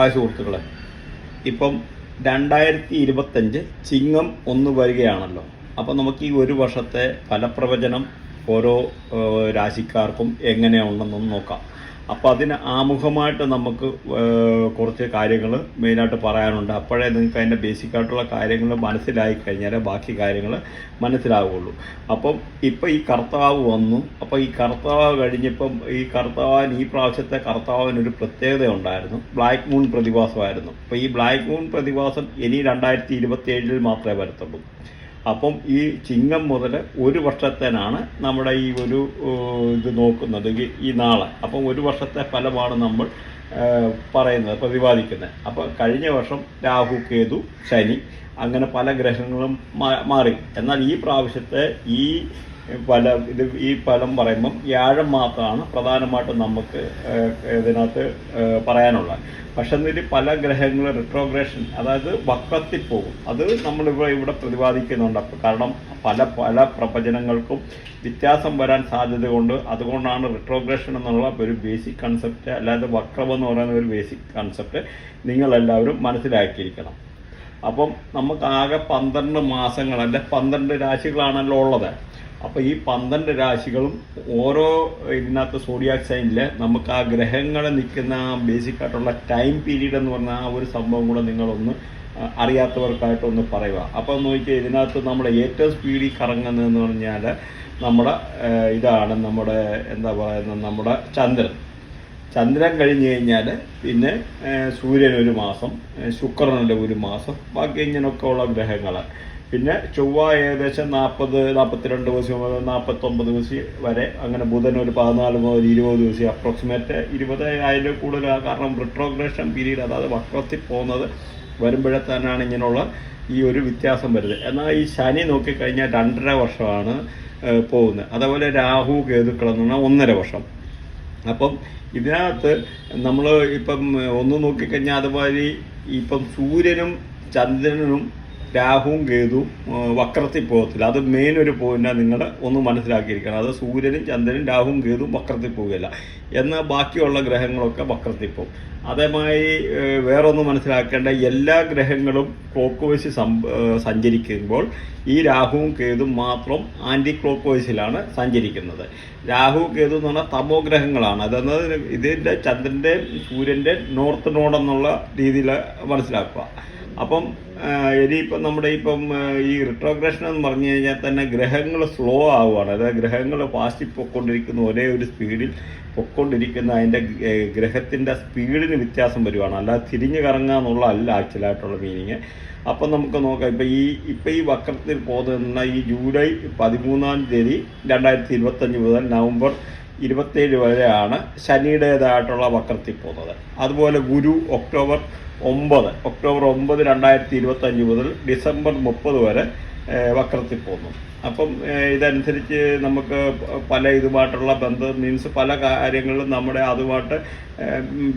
Hi സുഹൃത്തുക്കളെ. ഇപ്പം രണ്ടായിരത്തി ഇരുപത്തഞ്ച് ചിങ്ങം ഒന്ന് വരികയാണല്ലോ. അപ്പം നമുക്ക് ഈ ഒരു വർഷത്തെ ഫലപ്രവചനം ഓരോ രാശിക്കാർക്കും എങ്ങനെയുണ്ടെന്നൊന്ന് നോക്കാം. അപ്പോൾ അതിന് ആമുഖമായിട്ട് നമുക്ക് കുറച്ച് കാര്യങ്ങൾ മെയിനായിട്ട് പറയാനുണ്ട്. അപ്പോഴേ നിങ്ങൾക്ക് അതിന്റെ ബേസിക് ആയിട്ടുള്ള കാര്യങ്ങൾ മനസ്സിലായി കഴിഞ്ഞാൽ ബാക്കി കാര്യങ്ങൾ മനസ്സിലാവുകയുള്ളൂ അപ്പം ഇപ്പം ഈ കർത്താവ് വന്നു. അപ്പോൾ ഈ കർത്താവ് കഴിഞ്ഞപ്പം ഈ കർത്താവിന് ഈ പ്രാവശ്യത്തെ കർത്താവിന് ഒരു പ്രത്യേകത ഉണ്ടായിരുന്നു. ബ്ലാക്ക് മൂൺ പ്രതിഭാസമായിരുന്നു അപ്പോൾ ഈ ബ്ലാക്ക് മൂൺ പ്രതിഭാസം ഇനി രണ്ടായിരത്തി ഇരുപത്തി മാത്രമേ വരത്തുള്ളൂ. അപ്പം ഈ ചിങ്ങം മുതൽ ഒരു വർഷത്തേനാണ് നമ്മുടെ ഈ ഒരു ഇത് നോക്കുന്നത് ഈ- നാളെ. അപ്പം ഒരു വർഷത്തെ ഫലമാണ് നമ്മൾ പറയുന്നത് പ്രതിപാദിക്കുന്നത്. അപ്പം കഴിഞ്ഞ വർഷം രാഹു കേതു ശനി അങ്ങനെ പല ഗ്രഹങ്ങളും മാറി. എന്നാൽ ഈ പ്രാവശ്യത്തെ ഈ ഫല ഇത് ഈ ഫലം പറയുമ്പം വ്യാഴം മാത്രമാണ് പ്രധാനമായിട്ടും നമുക്ക് ഇതിനകത്ത് പറയാനുള്ളത്. പക്ഷെ എന്നിട്ട് പല ഗ്രഹങ്ങളും റിട്രോഗ്രേഷൻ അതായത് വക്രത്തിൽ പോകും. അത് നമ്മളിവിടെ ഇവിടെ പ്രതിപാദിക്കുന്നുണ്ട്. കാരണം പല പല പ്രവചനങ്ങൾക്കും വ്യത്യാസം വരാൻ സാധ്യത കൊണ്ട് അതുകൊണ്ടാണ് റിട്രോഗ്രേഷൻ എന്നുള്ള ഒരു ബേസിക് കൺസെപ്റ്റ് അല്ലാതെ വക്രം എന്ന് പറയുന്ന ഒരു ബേസിക് കൺസെപ്റ്റ് നിങ്ങളെല്ലാവരും മനസ്സിലാക്കിയിരിക്കണം. അപ്പം നമുക്ക് ആകെ പന്ത്രണ്ട് മാസങ്ങൾ അല്ലെ പന്ത്രണ്ട് രാശികളാണല്ലോ ഉള്ളത്. അപ്പോൾ ഈ പന്ത്രണ്ട് രാശികളും ഓരോ ഇതിനകത്ത് സോഡിയാക് സൈനിൽ നമുക്ക് ആ ഗ്രഹങ്ങളെ നിൽക്കുന്ന ബേസിക് ആയിട്ടുള്ള ടൈം പീരീഡ് എന്ന് പറഞ്ഞ ആ ഒരു സംഭവം കൂടെ നിങ്ങളൊന്ന് അറിയാത്തവർക്കായിട്ടൊന്ന് പറയുക. അപ്പോൾ നോക്കിയാൽ ഇതിനകത്ത് നമ്മുടെ ഏറ്റവും സ്പീഡിൽ കറങ്ങുന്നതെന്ന് പറഞ്ഞാൽ നമ്മുടെ ഇതാണ് നമ്മുടെ എന്താ പറയുന്നത് നമ്മുടെ ചന്ദ്രൻ. ചന്ദ്രൻ കഴിഞ്ഞ് കഴിഞ്ഞാൽ പിന്നെ സൂര്യൻ ഒരു മാസം ശുക്രനുടെ ഒരു മാസം ബാക്കി ഇങ്ങനെയൊക്കെ ഉള്ള ഗ്രഹങ്ങൾ പിന്നെ ചൊവ്വ ഏകദേശം നാൽപ്പത് നാൽപ്പത്തിരണ്ട് ദിവസം മുതൽ നാൽപ്പത്തൊമ്പത് ദിവസം വരെ അങ്ങനെ ബുധൻ ഒരു പതിനാല് മുതൽ ഇരുപത് ദിവസം അപ്രോക്സിമേറ്റ് ഇരുപത് അതിൽ കൂടുതൽ കാരണം റിട്രോഗ്രേഷൻ പീരീഡ് അതായത് വക്രത്തിൽ പോകുന്നത് വരുമ്പോഴേ തന്നെയാണ് ഇങ്ങനെയുള്ള ഈ ഒരു വ്യത്യാസം വരുന്നത്. എന്നാൽ ഈ ശനി നോക്കിക്കഴിഞ്ഞാൽ രണ്ടര വർഷമാണ് പോകുന്നത്. അതേപോലെ രാഹു കേതുക്കളെന്ന് പറഞ്ഞാൽ ഒന്നര വർഷം. അപ്പം ഇതിനകത്ത് നമ്മൾ ഇപ്പം ഒന്ന് നോക്കിക്കഴിഞ്ഞാൽ അതുമാതിരി ഇപ്പം സൂര്യനും ചന്ദ്രനും രാഹുവും കേതുവും വക്രത്തിൽ പോകത്തില്ല. അത് മെയിൻ ഒരു പോയിന്റാണ് നിങ്ങൾ ഒന്ന് മനസ്സിലാക്കിയിരിക്കണം. അത് സൂര്യനും ചന്ദ്രനും രാഹുവും കേതുവും വക്രത്തിൽ പോവുകയില്ല. എന്നാൽ ബാക്കിയുള്ള ഗ്രഹങ്ങളൊക്കെ വക്രത്തിൽ പോകും. അതേമായി വേറൊന്ന് മനസ്സിലാക്കേണ്ട എല്ലാ ഗ്രഹങ്ങളും ക്ലോക്ക് വൈസ് സഞ്ചരിക്കുമ്പോൾ ഈ രാഹുവും കേതും മാത്രം ആന്റി ക്ലോക്ക് വൈസിലാണ് സഞ്ചരിക്കുന്നത്. രാഹു കേതു എന്ന് പറഞ്ഞാൽ തമോ ഗ്രഹങ്ങളാണ്. അതെന്നത് ഇതിന്റെ ചന്ദ്രന്റെ സൂര്യന്റെ നോർത്ത് നോഡെന്നുള്ള രീതിയിൽ മനസ്സിലാക്കുക. അപ്പം ഇനി ഇനിയിപ്പം നമ്മുടെ ഇപ്പം ഈ റിട്രോഗ്രേഷൻ എന്ന് പറഞ്ഞു കഴിഞ്ഞാൽ തന്നെ ഗ്രഹങ്ങൾ സ്ലോ ആവുകയാണ്. അതായത് ഗ്രഹങ്ങൾ ഫാസ്റ്റിൽ പൊയ്ക്കൊണ്ടിരിക്കുന്ന ഒരേ ഒരു സ്പീഡിൽ പൊയ്ക്കൊണ്ടിരിക്കുന്ന അതിന്റെ ഗ്രഹത്തിന്റെ സ്പീഡിന് വ്യത്യാസം വരുവാണ്. അല്ലാതെ തിരിഞ്ഞു കറങ്ങുക എന്നുള്ള അല്ല ആക്ച്വലായിട്ടുള്ള മീനിങ് അപ്പം നമുക്ക് നോക്കാം. ഇപ്പം ഈ ഇപ്പം ഈ വക്രത്തിൽ പോകുന്ന ഈ ജൂലൈ പതിമൂന്നാം തീയതി രണ്ടായിരത്തി ഇരുപത്തഞ്ച് മുതൽ നവംബർ ഇരുപത്തേഴ് വരെയാണ് ശനിയുടേതായിട്ടുള്ള വക്രത്തിൽ പോകുന്നത്. അതുപോലെ ഗുരു ഒക്ടോബർ ഒമ്പത് ഒക്ടോബർ ഒമ്പത് രണ്ടായിരത്തി ഇരുപത്തഞ്ച് മുതൽ ഡിസംബർ മുപ്പത് വരെ വക്രത്തിൽ പോകുന്നു. അപ്പം ഇതനുസരിച്ച് നമുക്ക് പല ഇതുമായിട്ടുള്ള ബന്ധം മീൻസ് പല കാര്യങ്ങളിലും നമ്മുടെ അതുമായിട്ട്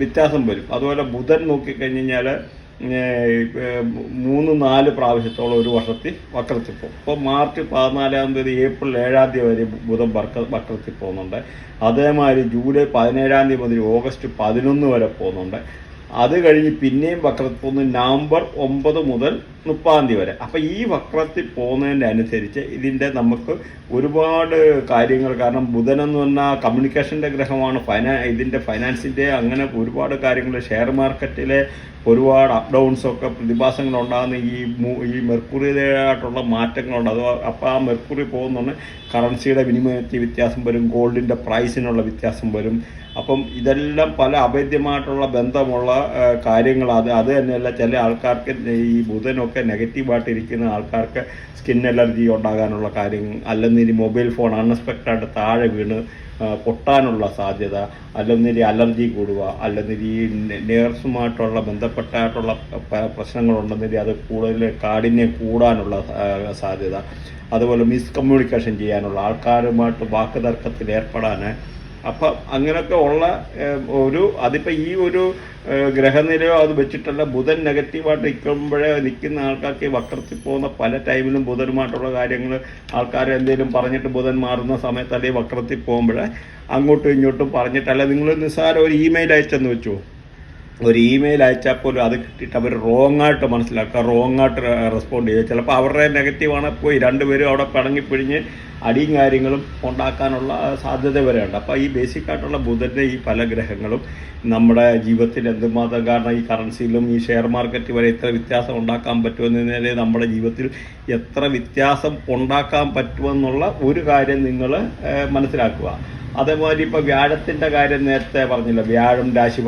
വ്യത്യാസം വരും. അതുപോലെ ബുധൻ നോക്കിക്കഴിഞ്ഞ് കഴിഞ്ഞാൽ മൂന്ന് നാല് പ്രാവശ്യത്തോളം ഒരു വർഷത്തിൽ വക്രത്തിൽ പോകും. ഇപ്പോൾ മാർച്ച് പതിനാലാം തീയതി ഏപ്രിൽ ഏഴാം തീയതി വരെ ബുധൻ വക്ര വക്രത്തിൽ പോകുന്നുണ്ട്. അതേമാതിരി ജൂലൈ പതിനേഴാം തീയതി മുതൽ ഓഗസ്റ്റ് പതിനൊന്ന് വരെ പോകുന്നുണ്ട്. അത് കഴിഞ്ഞ് പിന്നെയും വക്രത്തിൽ നിന്ന് നവംബർ ഒമ്പത് മുതൽ മുപ്പതാം തീയതി വരെ. അപ്പം ഈ വക്രത്തിൽ പോകുന്നതിന്റെ അനുസരിച്ച് ഇതിന്റെ നമുക്ക് ഒരുപാട് കാര്യങ്ങൾ കാരണം ബുധൻ എന്ന് പറഞ്ഞാൽ കമ്മ്യൂണിക്കേഷന്റെ ഗ്രഹമാണ് ഫൈനാ ഇതിന്റെ ഫൈനാൻസിന്റെ അങ്ങനെ ഒരുപാട് കാര്യങ്ങൾ ഷെയർ മാർക്കറ്റിലെ ഒരുപാട് അപ് ഡൗൺസൊക്കെ പ്രതിഭാസങ്ങൾ ഉണ്ടാകുന്ന ഈ ഈ മെർക്കുറിയുടേതായിട്ടുള്ള മാറ്റങ്ങളുണ്ട്. അത് അപ്പോൾ ആ മെർക്കുറി പോകുന്നുണ്ട് കറൻസിയുടെ വിനിമയത്തിൽ വ്യത്യാസം വരും ഗോൾഡിന്റെ പ്രൈസിനുള്ള വ്യത്യാസം വരും. അപ്പം ഇതെല്ലാം പല അഭേദ്യമായിട്ടുള്ള ബന്ധമുള്ള കാര്യങ്ങളാണ്. അത് അത് തന്നെയല്ല ചില ആൾക്കാർക്ക് ഈ ബുധനൊക്കെ നെഗറ്റീവായിട്ട് ഇരിക്കുന്ന ആൾക്കാർക്ക് സ്കിൻ അലർജി ഉണ്ടാകാനുള്ള കാര്യം അല്ലെങ്കിൽ മൊബൈൽ ഫോൺ അൺഎക്സ്പെക്റ്റഡ് താഴെ വീണ് പൊട്ടാനുള്ള സാധ്യത അല്ലെന്നിരി അലർജി കൂടുക അല്ലെന്നിരി നേഴ്സുമായിട്ടുള്ള ബന്ധപ്പെട്ടായിട്ടുള്ള പ്രശ്നങ്ങളുണ്ടെന്നിരി അത് കൂടുതൽ കാഠിന്യം കൂടാനുള്ള സാധ്യത. അതുപോലെ മിസ്കമ്മ്യൂണിക്കേഷൻ ചെയ്യാനുള്ള ആൾക്കാരുമായിട്ട് വാക്കുതർക്കത്തിൽ ഏർപ്പെടാൻ അപ്പം അങ്ങനെയൊക്കെ ഉള്ള ഒരു അതിപ്പോൾ ഈ ഒരു ഗ്രഹനിലയോ അത് വെച്ചിട്ടല്ല ബുധൻ നെഗറ്റീവായിട്ട് നിൽക്കുമ്പോഴേ നിൽക്കുന്ന ആൾക്കാർക്ക് വക്രത്തിൽ പോകുന്ന പല ടൈമിലും ബുധനുമായിട്ടുള്ള കാര്യങ്ങൾ ആൾക്കാർ എന്തെങ്കിലും പറഞ്ഞിട്ട് ബുധൻ മാറുന്ന സമയത്ത് അല്ലെങ്കിൽ വക്രത്തിൽ പോകുമ്പോഴേ അങ്ങോട്ടും ഇങ്ങോട്ടും പറഞ്ഞിട്ടല്ല നിങ്ങൾ നിസ്സാരം ഒരു ഇമെയിൽ അയച്ചെന്ന് വെച്ചു? ഒരു ഇമെയിൽ അയച്ചാൽ പോലും അത് കിട്ടിയിട്ട് അവർ റോങ് ആയിട്ട് മനസ്സിലാക്കുക റോങ് ആയിട്ട് റെസ്പോണ്ട് ചെയ്യുക. ചിലപ്പോൾ അവരുടെ നെഗറ്റീവാണ് പോയി രണ്ടുപേരും അവിടെ പിണങ്ങിപ്പിഴിഞ്ഞ് അടിയും കാര്യങ്ങളും ഉണ്ടാക്കാനുള്ള സാധ്യത വരെയുണ്ട്. അപ്പോൾ ഈ ബേസിക് ആയിട്ടുള്ള ബുധന്റെ ഈ പല ഗ്രഹങ്ങളും നമ്മുടെ ജീവിതത്തിൽ എന്തുമാത്രം കാരണം ഈ കറൻസിയിലും ഈ ഷെയർ മാർക്കറ്റ് വരെ എത്ര വ്യത്യാസം ഉണ്ടാക്കാൻ പറ്റുമെന്നതിനെ നമ്മുടെ ജീവിതത്തിൽ എത്ര വ്യത്യാസം ഉണ്ടാക്കാൻ പറ്റുമെന്നുള്ള ഒരു കാര്യം നിങ്ങൾ മനസ്സിലാക്കുക. അതേമാതിരി ഇപ്പോൾ വ്യാഴത്തിന്റെ കാര്യം നേരത്തെ പറഞ്ഞില്ല? വ്യാഴം രാശി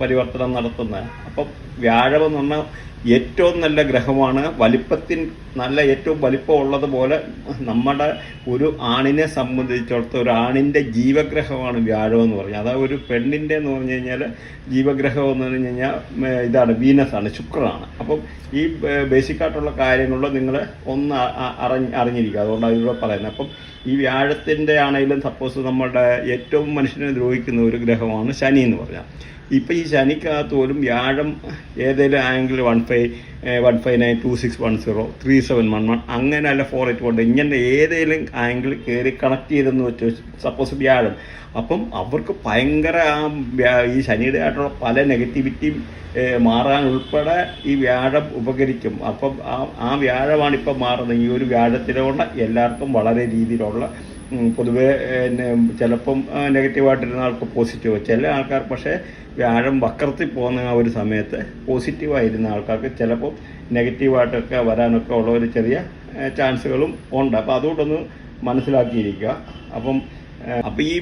പരിവർത്തനം നടത്തുന്ന അപ്പം വ്യാഴം എന്ന് പറഞ്ഞാൽ ഏറ്റവും നല്ല ഗ്രഹമാണ്. വലിപ്പത്തിൻ നല്ല ഏറ്റവും വലിപ്പം ഉള്ളതുപോലെ നമ്മുടെ ഒരു ആണിനെ സംബന്ധിച്ചിടത്തോളം ഒരു ആണിന്റെ ജീവഗ്രഹമാണ് വ്യാഴം എന്ന് പറഞ്ഞാൽ അതായത് ഒരു പെണ്ണിന്റെ എന്ന് പറഞ്ഞു കഴിഞ്ഞാൽ ജീവഗ്രഹം എന്ന് പറഞ്ഞു കഴിഞ്ഞാൽ ഇതാണ് വീനസാണ് ശുക്രനാണ്. അപ്പം ഈ ബേസിക്കായിട്ടുള്ള കാര്യങ്ങളിൽ നിങ്ങൾ ഒന്ന് അറിഞ്ഞ് അറിഞ്ഞിരിക്കുക. അതുകൊണ്ടാണ് ഇതിലൂടെ പറയുന്നത്. അപ്പം ഈ വ്യാഴത്തിന്റെ ആണെങ്കിലും സപ്പോസ് നമ്മുടെ ഏറ്റവും മനുഷ്യനെ ദ്രോഹിക്കുന്ന ഒരു ഗ്രഹമാണ് ശനി എന്ന് പറഞ്ഞാൽ. ഇപ്പം ഈ ശനിക്കകത്ത് പോലും വ്യാഴം ഏതെങ്കിലും angle one five one five nine two six one zero three seven one one അങ്ങനെ അല്ല ഫോർ എയ്റ്റ് കൊണ്ട് ഇങ്ങനെ ഏതെങ്കിലും ആംഗിൾ കയറി കണക്ട് ചെയ്തെന്ന് വെച്ച് സപ്പോസ് വ്യാഴം. അപ്പം അവർക്ക് ഭയങ്കര ആ ഈ ശനിയുടെ ആയിട്ടുള്ള പല നെഗറ്റിവിറ്റി മാറാൻ ഉൾപ്പെടെ ഈ വ്യാഴം ഉപകരിക്കും. അപ്പം ആ ആ വ്യാഴമാണ് ഇപ്പം മാറുന്നത്. ഈ ഒരു വ്യാഴത്തിലുള്ള എല്ലാവർക്കും വളരെ രീതിയിലുള്ള പൊതുവേ ചിലപ്പം നെഗറ്റീവായിട്ടിരുന്ന ആൾക്ക് പോസിറ്റീവ് ചില ആൾക്കാർ പക്ഷേ വ്യാഴം വക്രത്തിൽ പോകുന്ന ആ ഒരു സമയത്ത് പോസിറ്റീവായിരുന്ന ആൾക്കാർക്ക് ചിലപ്പോൾ നെഗറ്റീവായിട്ടൊക്കെ വരാനൊക്കെ ഉള്ള ഒരു ചെറിയ ചാൻസുകളും ഉണ്ട്. അപ്പോൾ അതുകൊണ്ടൊന്ന് മനസ്സിലാക്കിയിരിക്കുക. അപ്പം അപ്പോൾ ഈ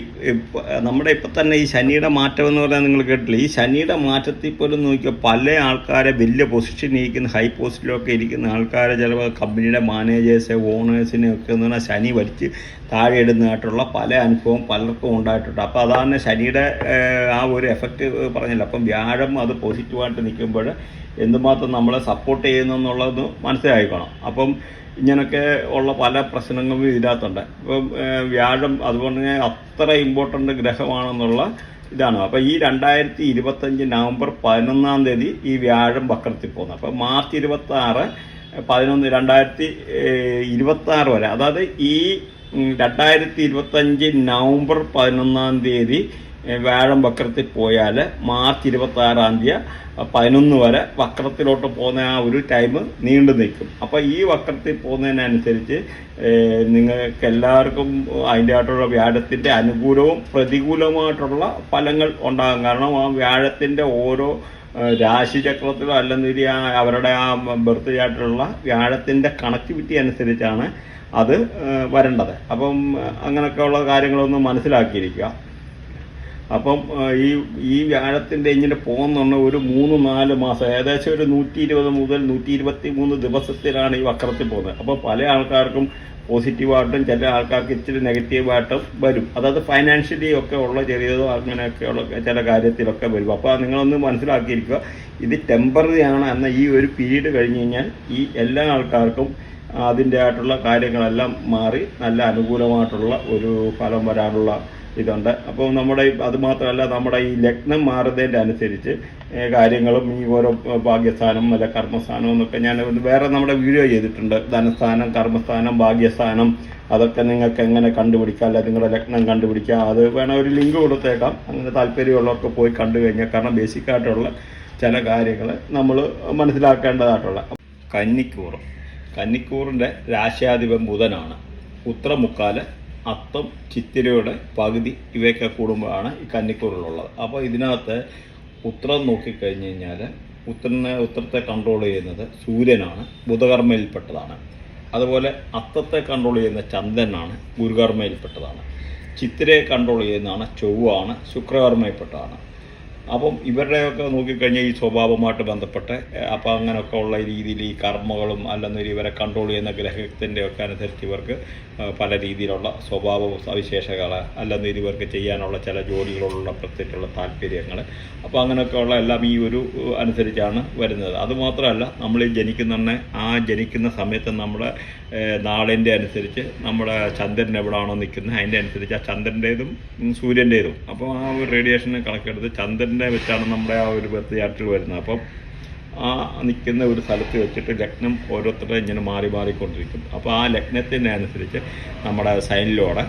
നമ്മുടെ ഇപ്പം തന്നെ ഈ ശനിയുടെ മാറ്റം എന്ന് പറഞ്ഞാൽ നിങ്ങൾ കേട്ടില്ല ഈ ശനിയുടെ മാറ്റത്തിൽ പോലും നോക്കിയാൽ പല ആൾക്കാരെ വലിയ പൊസിഷനിൽ ഇരിക്കുന്ന ഹൈ പോസ്റ്റിലൊക്കെ ഇരിക്കുന്ന ആൾക്കാരെ ചിലപ്പോൾ കമ്പനിയുടെ മാനേജേഴ്സ് ഓണേഴ്സിനെ ഒക്കെ എന്ന് പറഞ്ഞാൽ ശനി വലിച്ച് താഴെ ഇടുന്നതായിട്ടുള്ള പല അനുഭവം പലർക്കും ഉണ്ടായിട്ടുണ്ട്. അപ്പോൾ അതാണ് ശനിയുടെ ആ ഒരു എഫക്റ്റ് പറഞ്ഞില്ല. അപ്പം വ്യാഴം അത് പോസിറ്റീവായിട്ട് നിൽക്കുമ്പോൾ എന്തുമാത്രം നമ്മളെ സപ്പോർട്ട് ചെയ്യുന്നു എന്നുള്ളത് മനസ്സിലായിക്കോണം. അപ്പം ഇങ്ങനൊക്കെ ഉള്ള പല പ്രശ്നങ്ങളും ഇതിനകത്തുണ്ട്. ഇപ്പം വ്യാഴം അതുപോലെ തന്നെ അത്ര ഇമ്പോർട്ടന്റ് ഗ്രഹമാണെന്നുള്ള ഇതാണ്. അപ്പോൾ ഈ രണ്ടായിരത്തി ഇരുപത്തഞ്ച് നവംബർ പതിനൊന്നാം തീയതി ഈ വ്യാഴം വക്രത്തിൽ പോകുന്നത് അപ്പോൾ മാർച്ച് ഇരുപത്തി ആറ് പതിനൊന്ന് രണ്ടായിരത്തി ഇരുപത്തി ആറ് വരെ. അതായത് ഈ രണ്ടായിരത്തി ഇരുപത്തഞ്ച് നവംബർ പതിനൊന്നാം തീയതി വ്യാഴം വക്രത്തിൽ പോയാൽ മാർച്ച് ഇരുപത്തി ആറാം തീയതി പതിനൊന്ന് വരെ വക്രത്തിലോട്ട് പോകുന്ന ആ ഒരു ടൈം നീണ്ടു നിൽക്കും. അപ്പോൾ ഈ വക്രത്തിൽ പോകുന്നതിനനുസരിച്ച് നിങ്ങൾക്ക് എല്ലാവർക്കും അതിന്റെ ആയിട്ടുള്ള വ്യാഴത്തിന്റെ അനുകൂലവും പ്രതികൂലവുമായിട്ടുള്ള ഫലങ്ങൾ ഉണ്ടാകും. കാരണം ആ വ്യാഴത്തിന്റെ ഓരോ രാശിചക്രത്തിലോ അല്ലെന്നിരി ആ അവരുടെ ആ ബർത്ത് ചാർട്ടിലുള്ള വ്യാഴത്തിന്റെ കണക്ടിവിറ്റി അനുസരിച്ചാണ് അത് വരേണ്ടത്. അപ്പം അങ്ങനെയൊക്കെയുള്ള കാര്യങ്ങളൊന്ന് മനസ്സിലാക്കിയിരിക്കുക. അപ്പം ഈ ഈ വ്യാഴത്തിന്റെ ഇങ്ങനെ പോകുന്നുണ്ട് ഒരു മൂന്ന് നാല് മാസം ഏകദേശം ഒരു നൂറ്റി ഇരുപത് മുതൽ നൂറ്റി ഇരുപത്തി മൂന്ന് ദിവസത്തിലാണ് ഈ വക്രത്തിൽ പോകുന്നത്. അപ്പോൾ പല ആൾക്കാർക്കും പോസിറ്റീവായിട്ടും ചില ആൾക്കാർക്ക് ഇച്ചിരി നെഗറ്റീവായിട്ടും വരും. അതായത് ഫൈനാൻഷ്യലി ഒക്കെ ഉള്ള ചെറിയതോ അങ്ങനെയൊക്കെയുള്ള ചില കാര്യത്തിലൊക്കെ വരും. അപ്പോൾ നിങ്ങളൊന്ന് മനസ്സിലാക്കിയിരിക്കുക ഇത് ടെമ്പററി ആണ് എന്ന ഈ ഒരു പീരീഡ് കഴിഞ്ഞ് കഴിഞ്ഞാൽ ഈ എല്ലാ ആൾക്കാർക്കും അതിന്റെ ആയിട്ടുള്ള കാര്യങ്ങളെല്ലാം മാറി നല്ല അനുകൂലമായിട്ടുള്ള ഒരു ഫലം വരാനുള്ള ഇതുണ്ട്. അപ്പോൾ നമ്മുടെ അത് മാത്രമല്ല നമ്മുടെ ഈ ലഗ്നം മാറുന്നതിന്റെ അനുസരിച്ച് കാര്യങ്ങളും ഈ ഓരോ ഭാഗ്യസ്ഥാനം അല്ല കർമ്മസ്ഥാനം എന്നൊക്കെ ഞാൻ വേറെ നമ്മുടെ വീഡിയോ ചെയ്തിട്ടുണ്ട്. ധനസ്ഥാനം കർമ്മസ്ഥാനം ഭാഗ്യസ്ഥാനം അതൊക്കെ നിങ്ങൾക്ക് എങ്ങനെ കണ്ടുപിടിക്കാം അല്ല നിങ്ങളുടെ ലഗ്നം കണ്ടുപിടിക്കാം അത് വേണം ഒരു ലിങ്ക് കൊടുത്തേക്കാം. അങ്ങനെ താല്പര്യമുള്ളവർക്ക് പോയി കണ്ടു കഴിഞ്ഞാൽ കാരണം ബേസിക്കായിട്ടുള്ള ചില കാര്യങ്ങൾ നമ്മൾ മനസ്സിലാക്കേണ്ടതായിട്ടുള്ള. കന്നിക്കൂറ്. കന്നിക്കൂറിന്റെ രാശ്യാധിപൻ ബുധനാണ്. ഉത്തരമുക്കാൽ അത്തം ചിത്തിരയുടെ പകുതി ഇവയൊക്കെ കൂടുമ്പോഴാണ് ഈ കന്നിക്കൂറിലുള്ളത് അപ്പോൾ ഇതിനകത്ത് ഉത്തരം നോക്കിക്കഴിഞ്ഞ് കഴിഞ്ഞാൽ ഉത്തരനെ ഉത്തരത്തെ കൺട്രോൾ ചെയ്യുന്നത് സൂര്യനാണ് ബുധകർമ്മയിൽപ്പെട്ടതാണ്. അതുപോലെ അത്തത്തെ കൺട്രോൾ ചെയ്യുന്ന ചന്ദ്രനാണ് ഗുരുകർമ്മയിൽപ്പെട്ടതാണ്. ചിത്തിരയെ കൺട്രോൾ ചെയ്യുന്നതാണ് ചൊവ്വാണ് ശുക്രകർമ്മയിൽപ്പെട്ടതാണ്. അപ്പം ഇവരുടെയൊക്കെ നോക്കിക്കഴിഞ്ഞാൽ ഈ സ്വഭാവമായിട്ട് ബന്ധപ്പെട്ട് അപ്പം അങ്ങനെയൊക്കെ ഉള്ള രീതിയിൽ ഈ കർമ്മകളും അല്ലെന്നൊരു ഇവരെ കൺട്രോൾ ചെയ്യുന്ന ഗ്രഹത്തിന്റെ ഒക്കെ അനുസരിച്ച് ഇവർക്ക് പല രീതിയിലുള്ള സ്വഭാവ സവിശേഷകൾ അല്ലെന്നൊരു ഇവർക്ക് ചെയ്യാനുള്ള ചില ജോലികളോടുള്ള പ്രത്യേകിച്ചുള്ള താല്പര്യങ്ങൾ അപ്പോൾ അങ്ങനെയൊക്കെയുള്ള എല്ലാം ഈ ഒരു അനുസരിച്ചാണ് വരുന്നത്. അതുമാത്രമല്ല നമ്മൾ ഈ ജനിക്കുന്ന ആ ജനിക്കുന്ന സമയത്ത് നമ്മുടെ നാളിന്റെ അനുസരിച്ച് നമ്മുടെ ചന്ദ്രൻ എവിടെയാണോ നിൽക്കുന്നത് അതിന്റെ അനുസരിച്ച് ആ ചന്ദ്രന്റേതും സൂര്യന്റേതും അപ്പോൾ ആ ഒരു റേഡിയേഷനെ കണക്കെടുത്ത് ചന്ദ്രനെ വെച്ചാണ് നമ്മുടെ ആ ഒരു ബർത്ത് ചാർട്ടിൽ വരുന്നത്. അപ്പം ആ നിൽക്കുന്ന ഒരു സ്ഥലത്ത് വെച്ചിട്ട് ലഗ്നം ഓരോരുത്തരുടെ ഇങ്ങനെ മാറി മാറിക്കൊണ്ടിരിക്കും അപ്പോൾ ആ ലഗ്നത്തിന്റെ അനുസരിച്ച് നമ്മുടെ സൈനിലോടെ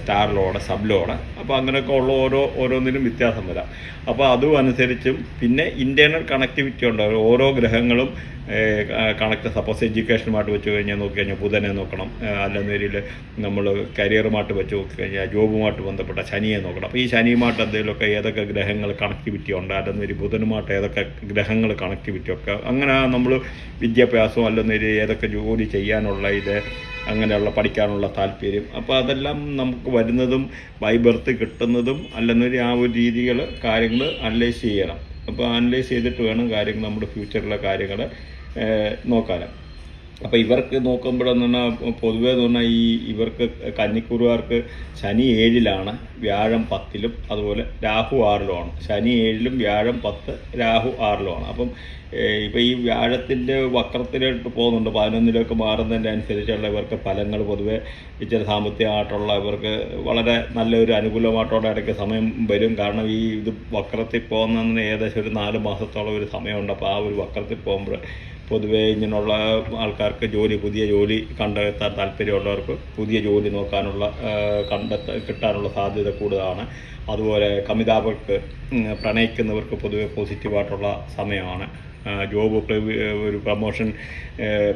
സ്റ്റാറിലോടെ സബിലോടെ അപ്പോൾ അങ്ങനെയൊക്കെ ഉള്ള ഓരോ ഓരോന്നിനും വ്യത്യാസം വരാം. അപ്പോൾ അതും അനുസരിച്ചും പിന്നെ ഇന്റേർണൽ കണക്ടിവിറ്റി ഉണ്ട്. ഓരോ ഗ്രഹങ്ങളും കണക്ട് സപ്പോസ് എഡ്യൂക്കേഷനുമായിട്ട് വെച്ച് കഴിഞ്ഞാൽ നോക്കി കഴിഞ്ഞാൽ ബുധനെ നോക്കണം. അല്ലെന്നേരിൽ നമ്മൾ കരിയറുമായിട്ട് വെച്ച് നോക്കി കഴിഞ്ഞാൽ ജോബുമായിട്ട് ബന്ധപ്പെട്ട ശനിയെ നോക്കണം. അപ്പോൾ ഈ ശനിയുമായിട്ട് എന്തെങ്കിലുമൊക്കെ ഏതൊക്കെ ഗ്രഹങ്ങൾ കണക്ടിവിറ്റി ഉണ്ട്? അല്ലെന്നേരി ബുധനുമായിട്ട് ഏതൊക്കെ ഗ്രഹങ്ങൾ കണക്ടിവിറ്റി ഒക്കെ അങ്ങനെ നമ്മൾ വിദ്യാഭ്യാസം അല്ലെന്നേരി ഏതൊക്കെ ജോലി ചെയ്യാനുള്ള ഇത് അങ്ങനെയുള്ള പഠിക്കാനുള്ള താല്പര്യം. അപ്പോൾ അതെല്ലാം നമുക്ക് വരുന്നതും ബൈ ബർത്ത് കിട്ടുന്നതും അല്ലെന്നൊരു ആ ഒരു രീതികൾ കാര്യങ്ങൾ അനലൈസ് ചെയ്യണം. അപ്പോൾ അനലൈസ് ചെയ്തിട്ട് വേണം കാര്യങ്ങൾ നമ്മുടെ ഫ്യൂച്ചറിലെ കാര്യങ്ങൾ നോക്കാൻ അപ്പോൾ ഇവർക്ക് നോക്കുമ്പോഴെന്ന് പറഞ്ഞാൽ പൊതുവേ എന്ന് പറഞ്ഞാൽ ഈ ഇവർക്ക് കന്നിക്കൂറുകാർക്ക് ശനി ഏഴിലാണ് വ്യാഴം പത്തിലും അതുപോലെ രാഹു ആറിലുമാണ്. ശനി ഏഴിലും വ്യാഴം പത്ത് രാഹു ആറിലുമാണ്. അപ്പം ഇപ്പോൾ ഈ വ്യാഴത്തിന്റെ വക്രത്തിലോട്ട് പോകുന്നുണ്ട്. പതിനൊന്നിലേക്ക് മാറുന്നതിന്റെ അനുസരിച്ചുള്ള ഇവർക്ക് ഫലങ്ങൾ പൊതുവേ ഇച്ചിരി സാമ്പത്തികമായിട്ടുള്ള ഇവർക്ക് വളരെ നല്ലൊരു അനുകൂലമായിട്ടുള്ള ഇടയ്ക്ക് സമയം വരും. കാരണം ഈ ഇത് വക്രത്തിൽ പോകുന്നതിന് ഏകദേശം ഒരു നാല് മാസത്തോളം ഒരു സമയമുണ്ട്. അപ്പോൾ ആ ഒരു വക്രത്തിൽ പോകുമ്പോൾ പൊതുവേ ഇങ്ങനെയുള്ള ആൾക്കാർക്ക് ജോലി പുതിയ ജോലി കണ്ടെത്താൻ താല്പര്യമുള്ളവർക്ക് പുതിയ ജോലി നോക്കാനുള്ള കണ്ടെത്ത കിട്ടാനുള്ള സാധ്യത കൂടുതലാണ്. അതുപോലെ കമിതാവർക്ക് പ്രണയിക്കുന്നവർക്ക് പൊതുവെ പോസിറ്റീവായിട്ടുള്ള സമയമാണ്. ജോബ് ഒരു പ്രമോഷൻ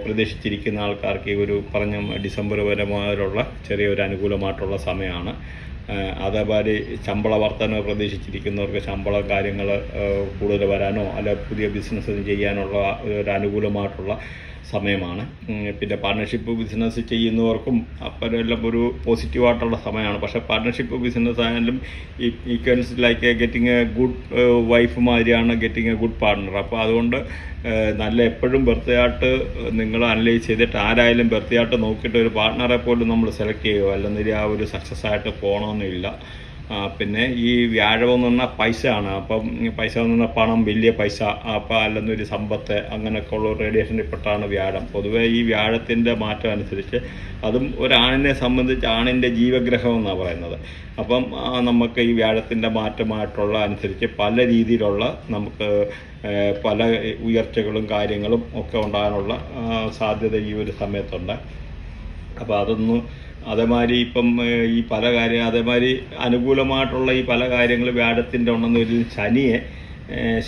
പ്രതീക്ഷിച്ചിരിക്കുന്ന ആൾക്കാർക്ക് ഈ ഒരു പറഞ്ഞ ഡിസംബർ വരെ മുതലുള്ള ചെറിയൊരു അനുകൂലമായിട്ടുള്ള സമയമാണ്. അതേമാതിരി ശമ്പള വർധന പ്രതീക്ഷിച്ചിരിക്കുന്നവർക്ക് ശമ്പള കാര്യങ്ങൾ കൂടുതൽ വരാനോ അല്ലെങ്കിൽ പുതിയ ബിസിനസ് ചെയ്യാനുള്ള ഒരു അനുകൂലമായിട്ടുള്ള സമയമാണ്. പിന്നെ പാർട്ണർഷിപ്പ് ബിസിനസ് ചെയ്യുന്നവർക്കും അപ്പരെല്ലാം ഒരു പോസിറ്റീവായിട്ടുള്ള സമയമാണ്. പക്ഷേ പാർട്ണർഷിപ്പ് ബിസിനസ് ആയാലും ഈ ഈക്വൻസ് like getting a good wife മാതിരിയാണ് ഗെറ്റിംഗ് എ ഗുഡ് പാർട്ണർ അപ്പോൾ അതുകൊണ്ട് നല്ല എപ്പോഴും ബർത്ത്ഡേ ആയിട്ട് നിങ്ങൾ അനലൈസ് ചെയ്തിട്ട് ആരായാലും ബർത്ത്ഡേ ആയിട്ട് നോക്കിയിട്ട് ഒരു പാർട്ണറെ പോലും നമ്മൾ സെലക്ട് ചെയ്യുമോ അല്ലെങ്കിൽ ആ ഒരു സക്സസ് ആയിട്ട് പോകണമെന്നില്ല പിന്നെ ഈ വ്യാഴം എന്ന് പറഞ്ഞാൽ പൈസ ആണ് അപ്പം പൈസ എന്ന് പറഞ്ഞാൽ പണം വലിയ പൈസ. അപ്പം അല്ലെന്ന് ഒരു സമ്പത്ത് അങ്ങനെയൊക്കെ ഉള്ള റേഡിയേഷനിൽ പെട്ടാണ് വ്യാഴം. പൊതുവേ ഈ വ്യാഴത്തിന്റെ മാറ്റം അനുസരിച്ച് അതും ഒരാണിനെ സംബന്ധിച്ച് ആണിന്റെ ജീവഗ്രഹം എന്നാണ് പറയുന്നത്. അപ്പം നമുക്ക് ഈ വ്യാഴത്തിന്റെ മാറ്റമായിട്ടുള്ള അനുസരിച്ച് പല രീതിയിലുള്ള നമുക്ക് പല ഉയർച്ചകളും കാര്യങ്ങളും ഒക്കെ ഉണ്ടാകാനുള്ള സാധ്യത ഈ ഒരു സമയത്തുണ്ട്. അപ്പോൾ അതൊന്ന് അതേമാതിരി ഇപ്പം ഈ പല കാര്യം അതേമാതിരി അനുകൂലമായിട്ടുള്ള ഈ പല കാര്യങ്ങൾ വ്യാഴത്തിന്റെ ഉണ്ടെന്ന് ഒരു ശനിയെ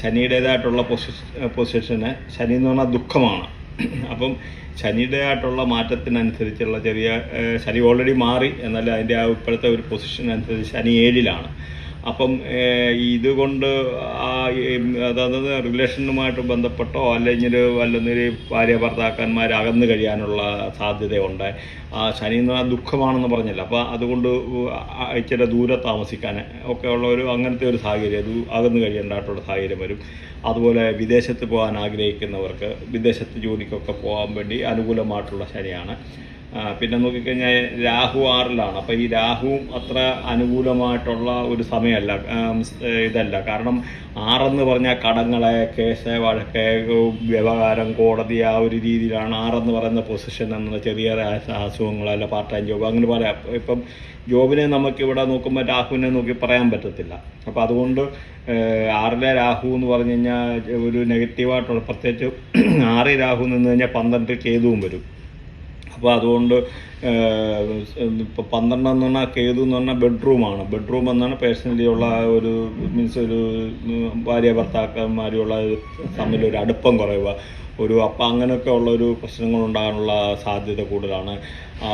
ശനിയുടേതായിട്ടുള്ള പൊസിഷ പൊസിഷന് ശനി എന്ന് പറഞ്ഞാൽ ദുഃഖമാണ്. അപ്പം ശനിയുടേതായിട്ടുള്ള മാറ്റത്തിനനുസരിച്ചുള്ള ചെറിയ ശനി ഓൾറെഡി മാറി എന്നാൽ അതിന്റെ ആ ഇപ്പോഴത്തെ ഒരു പൊസിഷൻ അനുസരിച്ച് ശനി ഏഴിലാണ്. അപ്പം ഇതുകൊണ്ട് അതായത് റിലേഷനുമായിട്ട് ബന്ധപ്പെട്ടോ അല്ലെങ്കിൽ അല്ലെന്നൊരു ഭാര്യ ഭർത്താക്കന്മാർ അകന്നു കഴിയാനുള്ള സാധ്യതയുണ്ട്. ആ ശനി എന്ന് പറഞ്ഞാൽ ദുഃഖമാണെന്ന് പറഞ്ഞല്ലോ. അപ്പോൾ അതുകൊണ്ട് ഇച്ചിരി ദൂരെ താമസിക്കാൻ ഒക്കെ ഉള്ള ഒരു അങ്ങനത്തെ ഒരു സാഹചര്യം അത് അകന്നു കഴിയേണ്ടതായിട്ടുള്ള സാഹചര്യം വരും. അതുപോലെ വിദേശത്ത് പോകാൻ ആഗ്രഹിക്കുന്നവർക്ക് വിദേശത്ത് ജോലിക്കൊക്കെ പോകാൻ വേണ്ടി അനുകൂലമായിട്ടുള്ള ശനിയാണ്. പിന്നെ നോക്കിക്കഴിഞ്ഞാൽ രാഹു ആറിലാണ്. അപ്പോൾ ഈ രാഹുവും അത്ര അനുകൂലമായിട്ടുള്ള ഒരു സമയമല്ല ഇതല്ല. കാരണം ആറെന്ന് പറഞ്ഞാൽ കടങ്ങളെ കേസ് വഴക്ക് വ്യവഹാരം കോടതി ആ ഒരു രീതിയിലാണ് ആറെന്ന് പറയുന്ന പൊസിഷൻ എന്ന ചെറിയ അസുഖങ്ങൾ അല്ല പാർട്ട് ടൈം ജോബ് അങ്ങനെ പറയാം ഇപ്പം ജോബിനെ നമുക്കിവിടെ നോക്കുമ്പോൾ രാഹുവിനെ നോക്കി പറയാൻ പറ്റത്തില്ല. അപ്പോൾ അതുകൊണ്ട് ആറിലെ രാഹു എന്ന് പറഞ്ഞു കഴിഞ്ഞാൽ ഒരു നെഗറ്റീവായിട്ടുള്ള പ്രത്യേകിച്ച് ആറ് രാഹു നിന്ന് കഴിഞ്ഞാൽ പന്ത്രണ്ട് കേതുവും വരും. അപ്പോൾ അതുകൊണ്ട് ഇപ്പോൾ പന്ത്രണ്ട് എന്ന് പറഞ്ഞാൽ കേതു എന്ന് പറഞ്ഞാൽ ബെഡ്റൂമാണ് ബെഡ്റൂം എന്നാണ് പേഴ്സണലി ഉള്ള ഒരു മീൻസ് ഒരു ഭാര്യ ഭർത്താക്കന്മാരുള്ള തമ്മിലൊരു അടുപ്പം കുറയുക. ഒരു അപ്പം അങ്ങനെയൊക്കെ ഉള്ളൊരു പ്രശ്നങ്ങൾ ഉണ്ടാകാനുള്ള സാധ്യത കൂടുതലാണ്.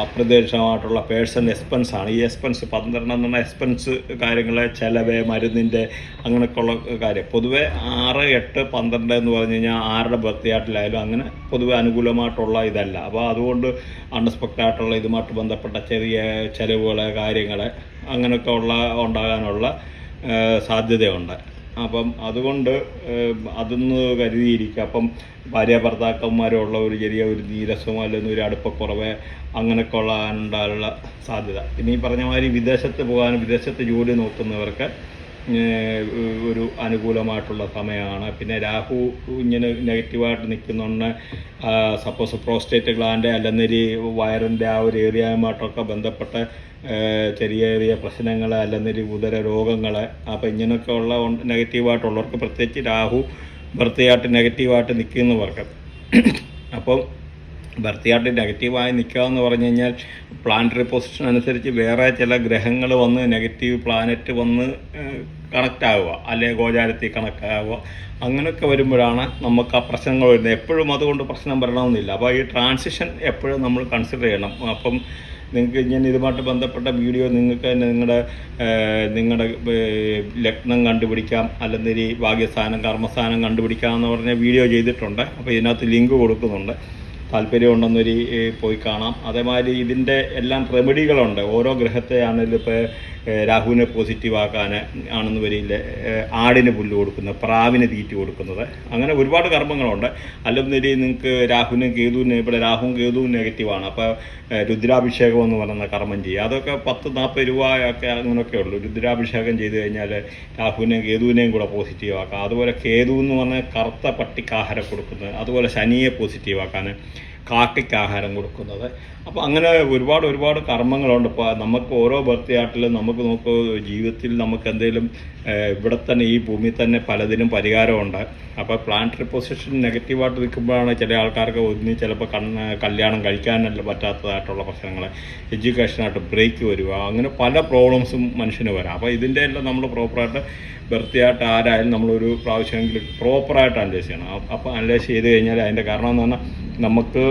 അപ്രതീക്ഷിതമായിട്ടുള്ള പേഴ്സണൽ എക്സ്പെൻസ് ആണ്. ഈ എക്സ്പെൻസ് പന്ത്രണ്ട് എന്ന് പറഞ്ഞാൽ എക്സ്പെൻസ് കാര്യങ്ങൾ ചിലവ് മരുന്നിന്റെ അങ്ങനെയൊക്കെ ഉള്ള കാര്യം. പൊതുവെ ആറ് എട്ട് പന്ത്രണ്ട് എന്ന് പറഞ്ഞു കഴിഞ്ഞാൽ ആരുടെ ബർത്ത്ഡേയായിട്ടിലായാലും അങ്ങനെ പൊതുവെ അനുകൂലമായിട്ടുള്ള ഇതല്ല. അപ്പോൾ അതുകൊണ്ട് അൺഎക്സ്പെക്റ്റഡ് ആയിട്ടുള്ള ഇതുമായിട്ട് ബന്ധപ്പെട്ട ചെറിയ ചിലവുകൾ കാര്യങ്ങൾ അങ്ങനെയൊക്കെ ഉള്ള ഉണ്ടാകാനുള്ള സാധ്യതയുണ്ട്. അപ്പം അതുകൊണ്ട് അതൊന്ന് കരുതിയിരിക്കുക. അപ്പം ഭാര്യ ഭർത്താക്കന്മാരുള്ള ഒരു ചെറിയ ഒരു നീരസമോ അല്ലെങ്കിൽ ഒരു അടുപ്പക്കുറവ് അങ്ങനെയൊക്കെ ഉള്ള സാധ്യത. ഈ പറഞ്ഞ മാതിരി വിദേശത്ത് പോകാൻ വിദേശത്ത് ജോലി നോക്കുന്നവർക്ക് ഒരു അനുകൂലമായിട്ടുള്ള സമയമാണ്. പിന്നെ രാഹു ഇങ്ങനെ നെഗറ്റീവായിട്ട് നിൽക്കുന്നുണ്ട് സപ്പോസ് പ്രോസ്റ്റേറ്റ് ഗ്ലാൻഡ് അല്ലെന്നൊരു വയറിന്റെ ആ ഒരു ഏരിയയുമായിട്ടൊക്കെ ബന്ധപ്പെട്ട ചെറിയ ചെറിയ പ്രശ്നങ്ങൾ അല്ലെന്നൊരു ഉദര രോഗങ്ങൾ അപ്പോൾ ഇങ്ങനെയൊക്കെ ഉള്ള നെഗറ്റീവായിട്ടുള്ളവർക്ക് പ്രത്യേകിച്ച് രാഹു ഭർത്തിയായിട്ട് നെഗറ്റീവായിട്ട് നിൽക്കുന്നവർക്ക് അപ്പം ഭർത്തിയായിട്ട് നെഗറ്റീവായി നിൽക്കുക എന്ന് പറഞ്ഞു കഴിഞ്ഞാൽ പ്ലാനറ്ററി പൊസിഷൻ അനുസരിച്ച് വേറെ ചില ഗ്രഹങ്ങൾ വന്ന് നെഗറ്റീവ് പ്ലാനറ്റ് വന്ന് കണക്റ്റ് ആവുക. അല്ലെ ഗോചാരത്തിൽ കണക്ട് ആവുക. അങ്ങനെയൊക്കെ വരുമ്പോഴാണ് നമുക്ക് ആ പ്രശ്നങ്ങൾ വരുന്നത്. എപ്പോഴും അതുകൊണ്ട് പ്രശ്നം വരണമെന്നില്ല. അപ്പോൾ ഈ ട്രാൻസിഷൻ എപ്പോഴും നമ്മൾ കൺസിഡർ ചെയ്യണം. അപ്പം നിങ്ങൾക്ക് ഞാൻ ഇതുമായിട്ട് ബന്ധപ്പെട്ട വീഡിയോ നിങ്ങൾക്ക് തന്നെ നിങ്ങളുടെ നിങ്ങളുടെ ലഗ്നം കണ്ടുപിടിക്കാം അല്ലെങ്കിൽ ഭാഗ്യസ്ഥാനം കർമ്മസ്ഥാനം കണ്ടുപിടിക്കാം എന്ന് പറഞ്ഞ വീഡിയോ ചെയ്തിട്ടുണ്ട്. അപ്പോൾ ഇതിനകത്ത് ലിങ്ക് കൊടുക്കുന്നുണ്ട്. താല്പര്യമുണ്ടെന്നൊരു പോയി കാണാം. അതേമാതിരി ഇതിന്റെ എല്ലാം റെമഡികളുണ്ട് ഓരോ ഗ്രഹത്തെ ആണെങ്കിലും ഇപ്പോൾ രാഹുവിനെ പോസിറ്റീവ് ആക്കാൻ ആണെന്ന് വരില്ല. ആടിന് പുല്ല് കൊടുക്കുന്നത് പ്രാവിന് തീറ്റി കൊടുക്കുന്നത്. അങ്ങനെ ഒരുപാട് കർമ്മങ്ങളുണ്ട്. അല്ലെന്നൊരു നിങ്ങൾക്ക് രാഹുവിനും കേതുവിന് ഇവിടെ രാഹുവും കേതുവും നെഗറ്റീവാണ് അപ്പോൾ രുദ്രാഭിഷേകം എന്ന് പറയുന്ന കർമ്മം ചെയ്യുക. അതൊക്കെ പത്ത് നാൽപ്പത് രൂപയൊക്കെ അങ്ങനെയൊക്കെ ഉള്ളൂ. രുദ്രാഭിഷേകം ചെയ്ത് കഴിഞ്ഞാൽ രാഹുവിനെയും കേതുവിനെയും കൂടെ പോസിറ്റീവാക്കാം അതുപോലെ കേതു എന്ന് പറഞ്ഞാൽ കറുത്ത പട്ടിക്കാഹാരം കൊടുക്കുന്നത്. അതുപോലെ ശനിയെ പോസിറ്റീവ് ആക്കാൻ. കാക്കയ്ക്ക് ആഹാരം കൊടുക്കുന്നത്. അപ്പോൾ അങ്ങനെ ഒരുപാട് ഒരുപാട് കർമ്മങ്ങളുണ്ട്. ഇപ്പോൾ നമുക്ക് ഓരോ ബർത്ത് നമുക്ക് നമുക്ക് ജീവിതത്തിൽ നമുക്ക് എന്തെങ്കിലും ഇവിടെ തന്നെ ഈ ഭൂമിയിൽ തന്നെ പലതിനും പരിഹാരമുണ്ട്. അപ്പോൾ പ്ലാനറ്ററി പൊസിഷൻ നെഗറ്റീവായിട്ട് നിൽക്കുമ്പോഴാണ് ചില ആൾക്കാർക്ക് ഒന്ന് ചിലപ്പോൾ കണ്ണ് കല്യാണം കഴിക്കാനല്ല പറ്റാത്തതായിട്ടുള്ള പ്രശ്നങ്ങൾ എഡ്യൂക്കേഷനായിട്ട് ബ്രേക്ക് വരിക അങ്ങനെ പല പ്രോബ്ലംസും മനുഷ്യന് വരാം. അപ്പോൾ ഇതിന്റെ എല്ലാം നമ്മൾ പ്രോപ്പറായിട്ട് വൃത്തിയായിട്ട് ആരായാലും നമ്മളൊരു പ്രാവശ്യമെങ്കിലും പ്രോപ്പറായിട്ട് അനലൈസ് ചെയ്യണം. അപ്പോൾ അനലൈസ് ചെയ്ത് കഴിഞ്ഞാൽ അതിന്റെ കാരണം എന്ന് പറഞ്ഞാൽ നമുക്ക്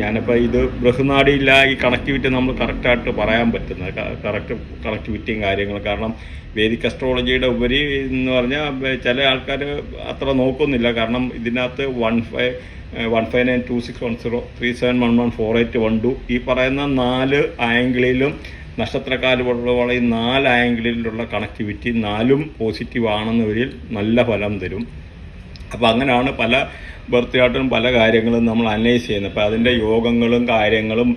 ഞാനിപ്പോൾ ഇത് ബൃഹനാടിയില്ല ഈ കണക്ടിവിറ്റി നമ്മൾ കറക്റ്റായിട്ട് പറയാൻ പറ്റുന്ന കറക്റ്റ് കണക്ടിവിറ്റിയും കാര്യങ്ങളും. കാരണം വേദിക് അസ്ട്രോളജിയുടെ ഉപരി എന്ന് പറഞ്ഞാൽ ചില ആൾക്കാർ അത്ര നോക്കുന്നില്ല. കാരണം ഇതിനകത്ത് one five one five nine two six one zero three seven one one four eight one two ഈ പറയുന്ന നാല് ആംഗിളിലും നക്ഷത്രക്കാരുള്ള ഈ നാല് ആംഗിളിലുള്ള കണക്ടിവിറ്റി നാലും പോസിറ്റീവ് ആണെന്നവരിൽ നല്ല ഫലം തരും. അപ്പോൾ അങ്ങനെയാണ് പല ബർത്തിയായിട്ടും പല കാര്യങ്ങളും നമ്മൾ അനലൈസ് ചെയ്യുന്നത്. അപ്പോൾ അതിന്റെ യോഗങ്ങളും കാര്യങ്ങളും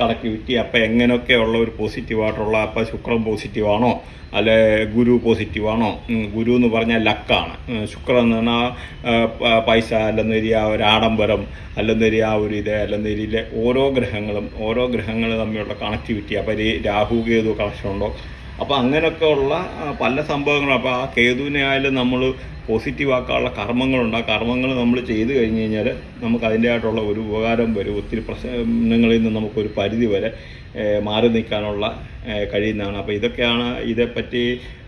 കണക്ടിവിറ്റി അപ്പോൾ എങ്ങനെയൊക്കെയുള്ള ഒരു പോസിറ്റീവായിട്ടുള്ള അപ്പോൾ ശുക്രൻ പോസിറ്റീവാണോ അല്ലെ ഗുരു പോസിറ്റീവാണോ ഗുരു എന്ന് പറഞ്ഞാൽ ലക്കാണ്. ശുക്രൻ എന്ന് പറഞ്ഞാൽ പൈസ അല്ലെന്നൊരു ആ ഒരു ആഡംബരം അല്ലെന്നൊരു ആ ഒരു ഇത് അല്ലെന്നൊരിലെ ഓരോ ഗ്രഹങ്ങളും ഓരോ ഗ്രഹങ്ങൾ തമ്മിലുള്ള കണക്ടിവിറ്റി അപ്പോൾ രാഹു കേതു കണക്ഷൻ ഉണ്ടോ? അപ്പോൾ അങ്ങനെയൊക്കെ ഉള്ള പല സംഭവങ്ങളും. അപ്പോൾ ആ കേതുവിനെ ആയാലും നമ്മൾ പോസിറ്റീവ് ആക്കാനുള്ള കർമ്മങ്ങളുണ്ട്. ആ കർമ്മങ്ങൾ നമ്മൾ ചെയ്തു കഴിഞ്ഞ് കഴിഞ്ഞാൽ നമുക്ക് അതിന്റെതായിട്ടുള്ള ഒരു ഉപകാരം വരും. ഒത്തിരി പ്രശ്നങ്ങളിൽ നിന്ന് നമുക്കൊരു പരിധി വരെ മാറി നിൽക്കാനുള്ള കഴിയുന്നതാണ്. അപ്പോൾ ഇതൊക്കെയാണ് ഇതേപ്പറ്റി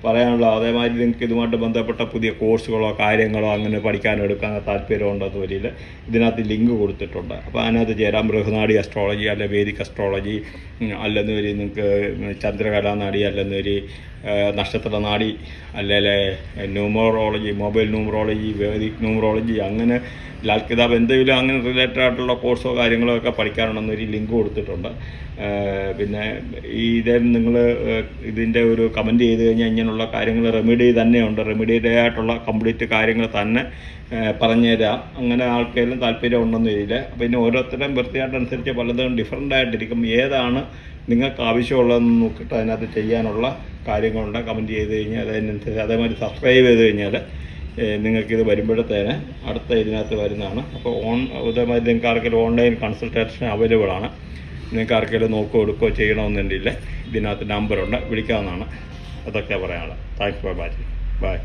പറയാനുള്ള. അതേമാതിരി നിങ്ങൾക്ക് ഇതുമായിട്ട് ബന്ധപ്പെട്ട പുതിയ കോഴ്സുകളോ കാര്യങ്ങളോ അങ്ങനെ പഠിക്കാനോ എടുക്കാൻ താല്പര്യമുണ്ടെന്ന് വരിയിൽ ഇതിനകത്ത് ലിങ്ക് കൊടുത്തിട്ടുണ്ട്. അപ്പോൾ അതിനകത്ത് ചേരാം. ബൃഹനാടി അസ്ട്രോളജി അല്ലെ വേദിക് അസ്ട്രോളജി അല്ലെന്ന് വരി നിങ്ങൾക്ക് ചന്ദ്രകലാനാടി അല്ലെന്ന് വരി നക്ഷത്രനാടി അല്ലെ numerology mobile numerology vedic numerology അങ്ങനെ ലാൽ കിതാബ് എന്തെങ്കിലും അങ്ങനെ റിലേറ്റഡ് ആയിട്ടുള്ള കോഴ്സോ കാര്യങ്ങളോ ഒക്കെ പഠിക്കാനുണ്ടെന്നൊരു ലിങ്ക് കൊടുത്തിട്ടുണ്ട്. പിന്നെ ഈ ഇതേ നിങ്ങൾ ഇതിന്റെ ഒരു കമന്റ് ചെയ്ത് കഴിഞ്ഞാൽ ഇങ്ങനെയുള്ള കാര്യങ്ങൾ റെമഡി തന്നെയുണ്ട്. റെമഡിയുടെ ആയിട്ടുള്ള കംപ്ലീറ്റ് കാര്യങ്ങൾ തന്നെ പറഞ്ഞു പറഞ്ഞുതരാം. അങ്ങനെ ആൾക്കാരും താല്പര്യം ഉണ്ടെന്ന് വരില്ല. പിന്നെ ഇനി ഓരോരുത്തരുടെയും വൃത്തിയായിട്ടനുസരിച്ച് പലതും ഡിഫറന്റ് ആയിട്ടിരിക്കും. ഏതാണ് നിങ്ങൾക്ക് ആവശ്യമുള്ളതെന്ന് നോക്കിയിട്ട് അതിനകത്ത് ചെയ്യാനുള്ള കാര്യങ്ങളുണ്ട്. കമന്റ് ചെയ്ത് കഴിഞ്ഞാൽ അതിനനുസരിച്ച് അതേമാതിരി സബ്സ്ക്രൈബ് ചെയ്ത് കഴിഞ്ഞാൽ നിങ്ങൾക്കിത് വരുമ്പോഴത്തേന് അടുത്ത ഇതിനകത്ത് വരുന്നതാണ്. അപ്പോൾ ഓൺ അതേമാതിരി നിങ്ങൾക്ക് ആർക്കെങ്കിലും ഓൺലൈൻ കൺസൾട്ടേഷൻ അവൈലബിൾ ആണ്. നിങ്ങൾക്ക് ആർക്കെങ്കിലും നോക്കുകയോ എടുക്കുകയോ ചെയ്യണമെന്നുണ്ടെങ്കിൽ ഇതിനകത്ത് നമ്പറുണ്ട് വിളിക്കാവുന്നതാണ്. അതൊക്കെ പറയാനുള്ളത്. Thanks for watching bye